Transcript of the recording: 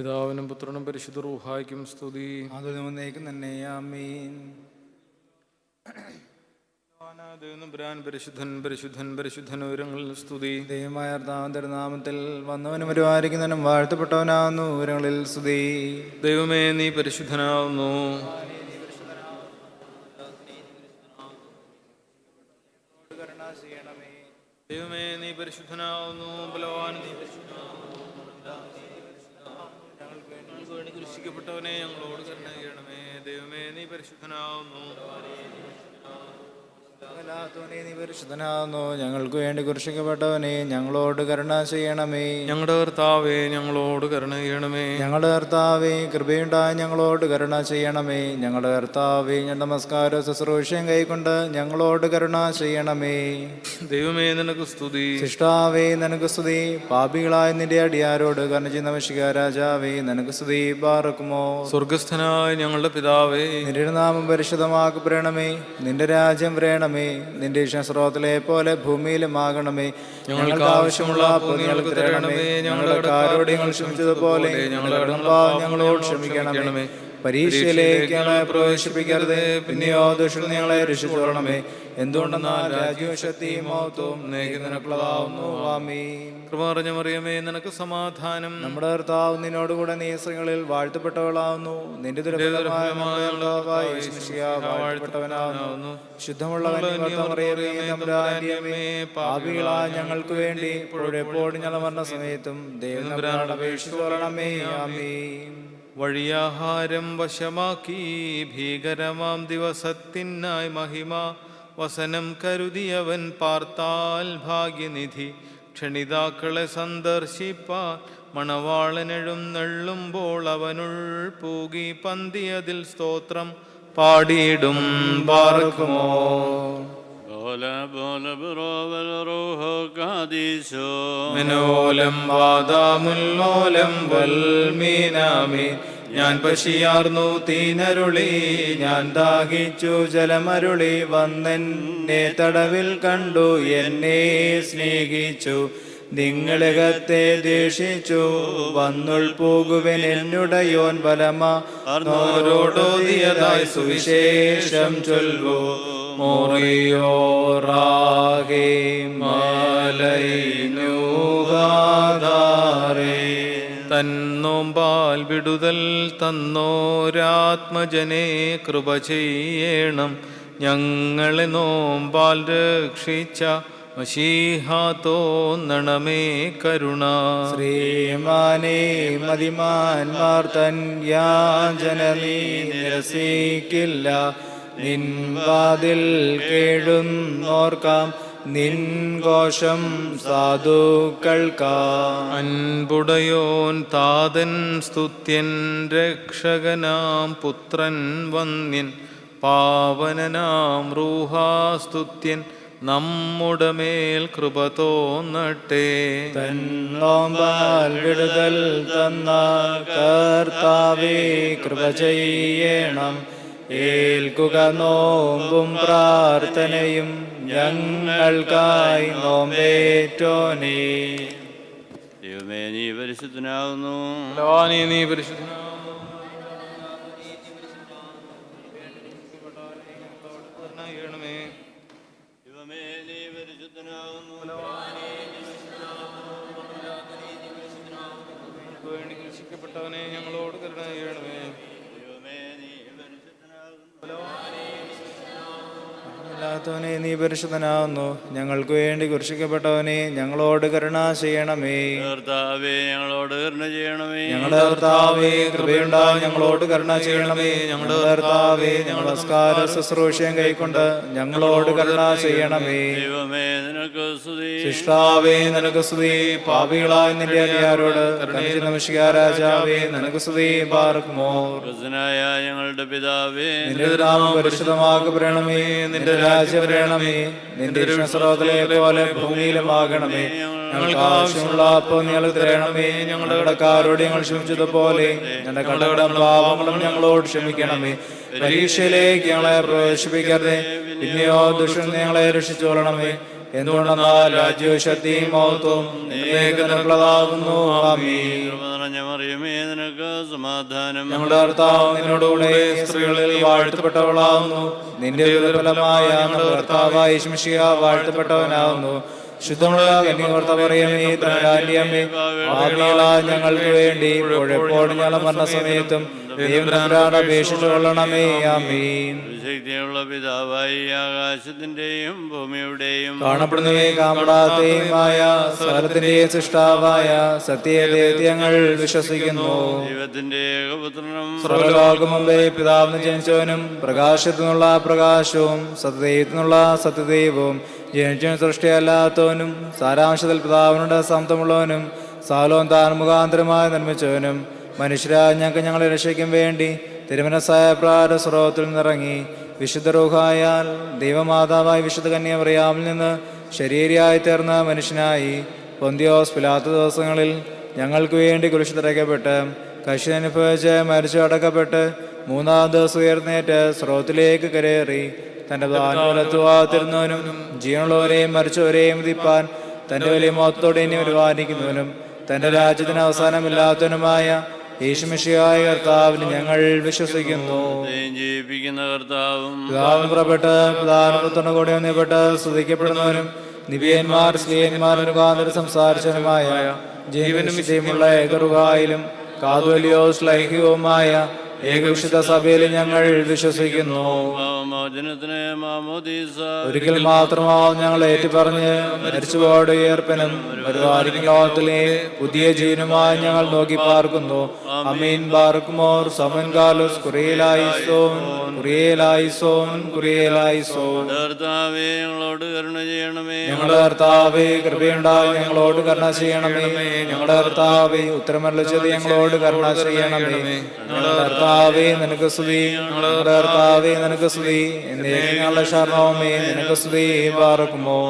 പിതാവിനും പുത്രനും പരിശുദ്ധ റൂഹായ്ക്കും സ്തുതി. ബ്രാൻ പരിശുദ്ധൻ പരിശുദ്ധൻ പരിശുദ്ധൻ ഉയരങ്ങളിൽ സ്തുതി. ദൈവമായ നാമത്തിൽ വന്നവനും ഒരുവാരിക്കുന്നവനും വാഴ്ത്തപ്പെട്ടവനാകുന്നു. ഉയരങ്ങളിൽ സ്തുതി. ദൈവമേ നീ പരിശുദ്ധനാവുന്നു ദൈവമേ നീ പരിശുദ്ധനാവുന്നു ബലവാൻ നീ പരിശുദ്ധനാവുന്നു ഞങ്ങൾക്ക് വേണ്ടി കൃഷിക്കപ്പെട്ടവനെ ഞങ്ങളോട് കരുണ ചെയ്യണമേ ദൈവമേ നീ പരിശുദ്ധനാവുന്നു. പരിശുദ്ധനാകുന്നു. ഞങ്ങൾക്ക് വേണ്ടി കുരിശിക്കപ്പെട്ടവനെ ഞങ്ങളോട് കരുണ ചെയ്യണമേ. ഞങ്ങളുടെ കർത്താവേ ഞങ്ങളോട് കരുണ ചെയ്യണമേ. ഞങ്ങളുടെ കർത്താവേ കൃപയുണ്ടായ ഞങ്ങളോട് കരുണ ചെയ്യണമേ. ഞങ്ങളുടെ കർത്താവേ ഞാൻ നമസ്കാര ശുശ്രൂഷയും കൈക്കൊണ്ട് ഞങ്ങളോട് കരുണ ചെയ്യണമേ. ദൈവമേ നിനക്ക് സ്തുതി. ശിഷ്ടാവേ നിനക്ക് സ്തുതി. പാപികളായ നിന്റെ അടിയാരോട് കരുണ ചെയ്യുന്ന വശിക രാജാവേ നിനക്ക് സ്തുതി പാർക്കുമോ സ്വർഗസ്ഥനായ ഞങ്ങളുടെ പിതാവേ. നിന്റെ നാമം പരിശുദ്ധമാക്കപ്പെടണമേ. നിന്റെ രാജ്യം വരേണമേ. നിന്റെ ഇഷ്ടസ്രോതത്തിലെ പോലെ ഭൂമിയിലും ആകണമേ ഞങ്ങൾക്ക് ആവശ്യമുള്ള അപ്പോൾ തരണമേ. ഞങ്ങളുടെ കാരോട് ഞങ്ങൾ ക്ഷമിച്ചതുപോലെ ഞങ്ങളുടെ ഞങ്ങളോട് ക്ഷമിക്കണമേ. പരീക്ഷയിലേക്ക് ഞങ്ങളെ പ്രവേശിപ്പിക്കരുത്. പിന്നെയോ ദുഷ്ട ഞങ്ങളെ രക്ഷിച്ചോളണമേ എന്തുകൊണ്ടെന്നാൽ രാജ്യവും ശക്തിയും മഹത്വവും നിനക്കുള്ളതാവുന്നു കൃപ മറിയമേ നിനക്ക് സമാധാനം. നമ്മുടെ കർത്താവ് നിന്നോടുകൂടെ നിയസങ്ങളിൽ വാഴ്ത്തപ്പെട്ടവളാവുന്നു. നിന്റെ വാഴ്ത്തപ്പെട്ടവനാവുന്നു. ശുദ്ധമുള്ള ഞങ്ങൾക്ക് വേണ്ടി എപ്പോഴും ഞങ്ങൾ മരണ സമയത്തും ദൈവം അപേക്ഷിച്ചോളണമേ ആമീൻ. വഴിയാഹാരം വശമാക്കി ഭീകരമാം ദിവസത്തിനായി മഹിമ വസനം കരുതിയവൻ പാർത്താൽ ഭാഗ്യനിധി. ക്ഷണിതാക്കളെ സന്ദർശിപ്പാൻ മണവാളനെഴും നെള്ളുമ്പോൾ അവനുൾ പൂകി പന്തിയതിൽ സ്തോത്രം പാടിയിടും. പാർക്കുമോ മനോലം വാദാമുല്ലോലം വൽമീനാമി. ഞാൻ പശിയാർന്നു തീനരുളി ഞാൻ ദാഹിച്ചു ജലമരുളി വന്നെന്നെ തടവിൽ കണ്ടു എന്നെ സ്നേഹിച്ചു. നിങ്ങളകത്തെ ദേഷിച്ചു വന്നുൾ പോകുവൻ എന്നുടയോൻ ബലമ ഓരോടോതിയതായി സുവിശേഷം ചൊൽവോ. തന്നോമ്പാൽ വിടുതൽ തന്നോരാത്മജനെ കൃപ ചെയ്യണം. ഞങ്ങളെ നോമ്പാൽ രക്ഷിച്ച മഷീഹാത്തോന്നണമേ കരുണ. ശ്രീമാനേ മതിമാന്മാർ തൻ യാ നീ നിരസിക്കില്ല. നിൻ വാതിൽ കേഴുന്നോർക്കാം നിൻ കോശം സാധുക്കൾക്കാം. അൻപുടയോൻ താതൻ സ്തുത്യൻ രക്ഷകനാം പുത്രൻ വന്യൻ പാവനനാം റൂഹാസ്തുത്യൻ നമ്മുടെ മേൽ കൃപ തോന്നട്ടെ. തന്നോമ്പാൽ വിടുതൽ തന്ന കർത്താവേ കൃപ ചെയ്യണം. ഏൽക്കുക നോമ്പും പ്രാർത്ഥനയും ഞങ്ങൾക്കായി നോമ്പേറ്റോനേ ദൈവമേ നീ പരിശുദ്ധനാകുന്നു ഭഗവാനേ, നീ. ദൈവമേ അല്ലാത്തവനെ നീ പരിശുദ്ധനാവുന്നു ഞങ്ങൾക്ക് വേണ്ടി കുർശിക്കപ്പെട്ടവനെ ഞങ്ങളോട് കരുണ ചെയ്യണമേ. കർത്താവേ ഞങ്ങളോട് കരുണ ചെയ്യണമേ. ഞങ്ങളുടെ കർത്താവേ കൃപയുണ്ടാവും ഞങ്ങളോട് കരുണ ചെയ്യണമേ. ഞങ്ങളുടെ കർത്താവേ ഞങ്ങൾ നമസ്കാര ശുശ്രൂഷയും കൈക്കൊണ്ട് ഞങ്ങളോട് കരുണ ചെയ്യണമേ. ദൈവമേ നിനക്ക് സ്തുതി. ശിഷ്ടാവേ നിനക്ക് സ്തുതി. പാപികളായ നിന്റെ കനിച്ച് നമസ്കാര രാജാവേ നിനക്ക് സ്തുതി. പാർക്കുമോ ഞങ്ങളുടെ പിതാവേ നിന്റെ നാമം പരിശുദ്ധമാക്കപ്പെടണമേ. നിന്റെ രാജ്യം വരണമേ നിന്റെ രക്ഷസ്രോതലെ പോലെ ഭൂമിയിലും ആകണമേ ഞങ്ങൾക്ക് ആവശ്യമുള്ള അപ്പം ഞങ്ങൾ തരണമേ. ഞങ്ങളുടെ കടക്കാരോട് ഞങ്ങൾ ക്ഷമിച്ചതുപോലെ. ഞങ്ങളുടെ കടകളുടെ പാപങ്ങളും ഞങ്ങളോട് ക്ഷമിക്കണമേ. പരീക്ഷയിലേക്ക് ഞങ്ങളെ പ്രവേശിപ്പിക്കരുതേ. പിന്നെയോ ദുഷ്ടൻ ഞങ്ങളെ രക്ഷിച്ചോളണമേ. എന്തുകൊണ്ടെന്നാൽ രാജ്യവും ശക്തിയും മഹത്വവും നിന്നേക്ക് ആമീൻ. കൃപ നിറഞ്ഞ മറിയമേ നിനക്ക് സമാധാനം. ഞങ്ങളുടെ നിന്നോടുകൂടെ സ്ത്രീകളിൽ വാഴ്ത്തപ്പെട്ടവളാവുന്നു നിന്റെ കർത്താവായ യേശുമിശിഹ വാഴ്ത്തപ്പെട്ടവനാവുന്നു ശുദ്ധമുള്ള ഞങ്ങൾക്ക് വേണ്ടി എപ്പോഴും ഞങ്ങളുടെ മരണസമയത്തും തമ്പുരാനോട് ആമീൻ. ശക്തിയുള്ള പിതാവായി ആകാശത്തിന്റെയും ഭൂമിയുടെയും കാണപ്പെടുന്നവയും കാണപ്പെടാത്തയുമായ സ്വരത്തിന്റെ സൃഷ്ടാവായ സത്യദൈവത്തെ ഞങ്ങൾ വിശ്വസിക്കുന്നു. ദൈവത്തിന്റെ ഏകപുത്രനും സർവലോകം മുമ്പേ പിതാവിന് ജനിച്ചവനും പ്രകാശത്തിനുള്ള പ്രകാശവും സത്യദൈവത്തിനുള്ള സത്യദൈവവും ജനിച്ചവൻ സൃഷ്ടിയല്ലാത്തവനും സാരാംശത്തിൽ പിതാവിനോട് സമത്വമുള്ളവനും സാലോം താൻ മുഖാന്തരമായി നിർമ്മിച്ചവനും മനുഷ്യരായ ഞങ്ങൾക്ക് ഞങ്ങളെ രക്ഷിക്കും വേണ്ടി തിരുമനസായ പ്രാര സ്രോതത്തിൽ നിന്നിറങ്ങി. വിശുദ്ധ റൂഹായാൽ ദൈവമാതാവായ വിശുദ്ധ കന്യാമറിയാമിൽ നിന്ന് ശരീരയായി തീർന്ന മനുഷ്യനായി പൊന്തിയോസ് പിലാത്ത ദിവസങ്ങളിൽ ഞങ്ങൾക്ക് വേണ്ടി കുരിശ് തിരക്കപ്പെട്ട് കശി അനുഭവിച്ച് മരിച്ചു അടക്കപ്പെട്ട് മൂന്നാം ദിവസം ഉയർന്നേറ്റ് സ്രോത്തിലേക്ക് കരയേറി. തന്റെ ഭാനുലത്തുവാതിരുന്നവനും ജീവനുള്ളവരെയും മരിച്ചവരെയും വിധിപ്പാൻ തന്റെ വലിയ മോത്തോടെ ഇനി പരിപാലിക്കുന്നവനും തന്റെ രാജ്യത്തിന് അവസാനമില്ലാത്തവനുമായ യേശുമിഷിയായ കർത്താവിന് ഞങ്ങൾ വിശ്വസിക്കുന്നു. ജീവിപ്പിക്കുന്ന കർത്താവും പിതാവിന് പുറപ്പെട്ട് പിതാവിന് കൂടെ ഒന്നിപ്പെട്ട് സ്തുതിക്കപ്പെടുന്നവനും നിബിയന്മാർ സ്ത്രീയന്മാർ മുഖാന്തരം സംസാരിച്ചവനുമായ ജീവനും വിജയമുള്ള ഏകറുകായിലും കാതുവലിയോ ശ്ലൈഹികവുമായ ഏകവിശുദ്ധ സഭയിൽ ഞങ്ങൾ വിശ്വസിക്കുന്നു. ഒരിക്കൽ മാത്രമാവും ഞങ്ങൾ ഏറ്റുപറഞ്ഞ് മരിച്ചുപാട് ഏർപ്പനും പരിപാലിക്കുന്ന ലോകത്തിലെ പുതിയ ജീവനുമായി ഞങ്ങൾ നോക്കി പാർക്കുന്നു. അമീൻ ബാർക്കുമോർ സമൻ കാലോസ് കുറിയലായിസോൻ കുറിയലായിസോൻ കുറിയലായിസോൻ. കർത്താവേ ഞങ്ങളോട് കരുണ ചെയ്യണമേ. ഞങ്ങളുടെ കർത്താവേ കൃപയുണ്ടായി ഞങ്ങളോട് കരുണ ചെയ്യണമേ. ഞങ്ങളുടെ കർത്താവേ ഉത്തരമരളിച്ചത് ഞങ്ങളോട് കരുണ ചെയ്യണമേ. ഞങ്ങളുടെ കർത്താവേ നിനക്ക് സ്തുതി. ഞങ്ങളുടെ കർത്താവേ നിനക്ക് സ്തുതി. എന്നേ ഞങ്ങളുടെ ശരണവുമേ. നിനക്ക് സ്തുതി പാർക്കുമോ